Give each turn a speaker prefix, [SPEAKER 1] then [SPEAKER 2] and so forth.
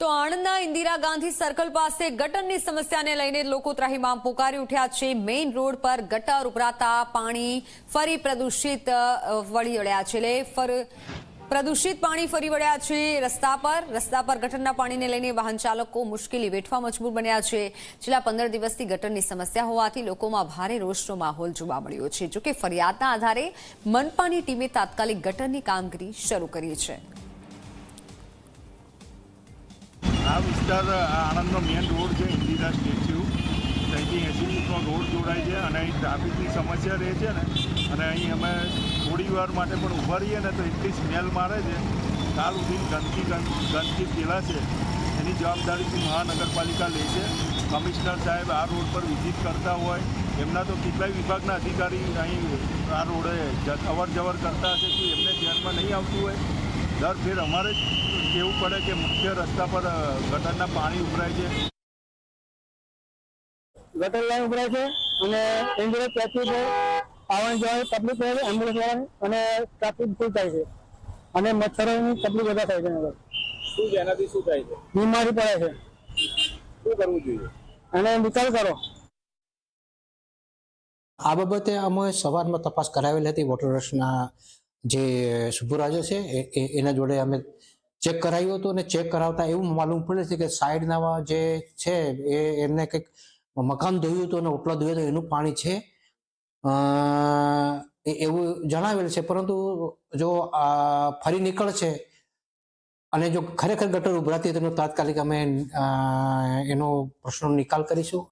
[SPEAKER 1] તો આણંદના ઇન્દિરા ગાંધી સર્કલ પાસે ગટરની સમસ્યાને લઈને લોકો ત્રાહીમામ પોકારી ઉઠ્યા છે. મેઇન રોડ પર ગટર ઉભરાતા પાણી ફરી પ્રદૂષિત વળી વળ્યા છે. એટલે પ્રદૂષિત પાણી ફરી વળ્યા છે રસ્તા પર. રસ્તા પર ગટરના પાણીને લઈને વાહન ચાલકો મુશ્કેલી વેઠવા મજબૂર બન્યા છે. છેલ્લા પંદર દિવસથી ગટરની સમસ્યા હોવાથી લોકોમાં ભારે રોષનો માહોલ જોવા મળ્યો છે. જોકે ફરિયાદના આધારે મનપાની ટીમે તાત્કાલિક ગટરની કામગીરી શરૂ કરી છે.
[SPEAKER 2] આ વિસ્તાર આણંદનો મેઇન રોડ છે, ઇન્દિરા સ્ટેચ્યુ ત્યાંથી એસી ફૂટનો રોડ જોડાય છે અને અહીં ટ્રાફિકની સમસ્યા રહે છે ને, અને અહીં અમે થોડી વાર માટે પણ ઊભા રહીએ ને તો એટલી સ્મેલ મારે છે. કાલ સુધી ગંદકી, ગંદ- ગંદકી ફેલાશે. એની જવાબદારી મહાનગરપાલિકા લે છે. કમિશનર સાહેબ આ રોડ પર વિઝિટ કરતા હોય. એમના તો કેટલાય વિભાગના અધિકારી અહીં આ રોડે અવર જવર કરતા હશે કે એમને ધ્યાનમાં નહીં આવતું હોય? દર ફેર અમારે જ કહેવું પડે કે મુખ્ય રસ્તા પર ગટરના પાણી ઉભરાય છે.
[SPEAKER 3] ગટર લાઈન ઉભરાય છે અને એમ્બ્યુલન્સ ટ્રાફિક આવવાની જવાની તકલીફ પડે છે એમ્બ્યુલન્સ વાળાને અને ટ્રાફિક ફૂલ થાય છે. અને મચ્છરોની તકલીફ વધારે થાય છે એના
[SPEAKER 4] શું છે? એનાથી શું થાય છે?
[SPEAKER 3] બીમારી પડે છે.
[SPEAKER 4] શું કરવું જોઈએ?
[SPEAKER 3] અને નિકાલ કરો.
[SPEAKER 5] આ બાબતે અમે સવારમાં તપાસ કરાવેલી હતી વોટર વર્ક્સના જે સુભુરાજો છે એના જોડે અમે ચેક કરાવ્યું હતું અને ચેક કરાવતા એવું માલુમ પડે છે કે સાઈડના જે છે, એ, એમને કંઈક મકાન ધોયું હતું અને ઓટલા ધોયું હતું એનું પાણી છે. એવું જણાવેલ છે, પરંતુ જો ફરી નીકળશે અને જો ખરેખર ગટર ઉભરાતી હોય તો તાત્કાલિક અમે એનો પ્રશ્નનો નિકાલ કરીશું.